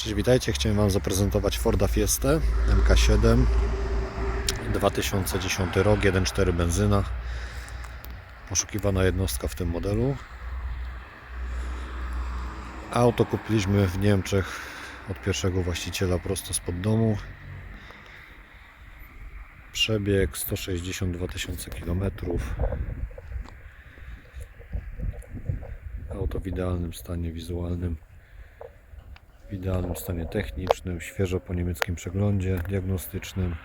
Cześć, witajcie. Chciałem Wam zaprezentować Forda Fiestę MK7 2010 rok, 1.4 benzyna. Poszukiwana jednostka w tym modelu. Auto kupiliśmy w Niemczech od pierwszego właściciela prosto spod domu. Przebieg 162 tysiące kilometrów. Auto w idealnym stanie wizualnym w idealnym stanie technicznym, świeżo po niemieckim przeglądzie diagnostycznym.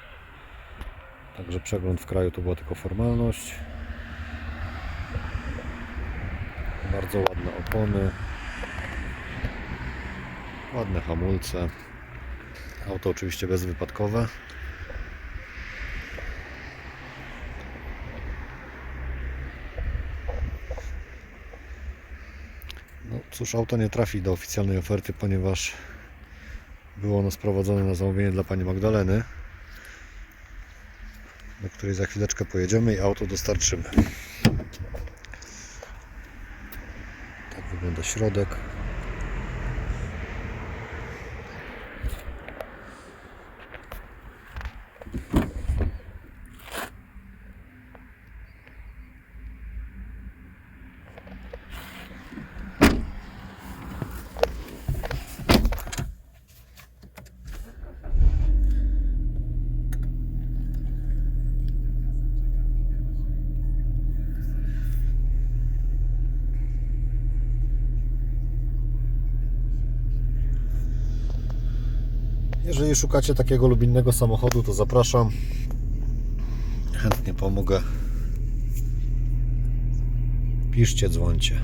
Także przegląd w kraju to była tylko formalność. Bardzo ładne opony. Ładne hamulce. Auto oczywiście bezwypadkowe. Cóż, auto nie trafi do oficjalnej oferty, ponieważ było ono sprowadzone na zamówienie dla pani Magdaleny, do której za chwileczkę pojedziemy i auto dostarczymy. Tak wygląda środek. Jeżeli szukacie takiego lub innego samochodu, to zapraszam. Chętnie pomogę. Piszcie, dzwońcie.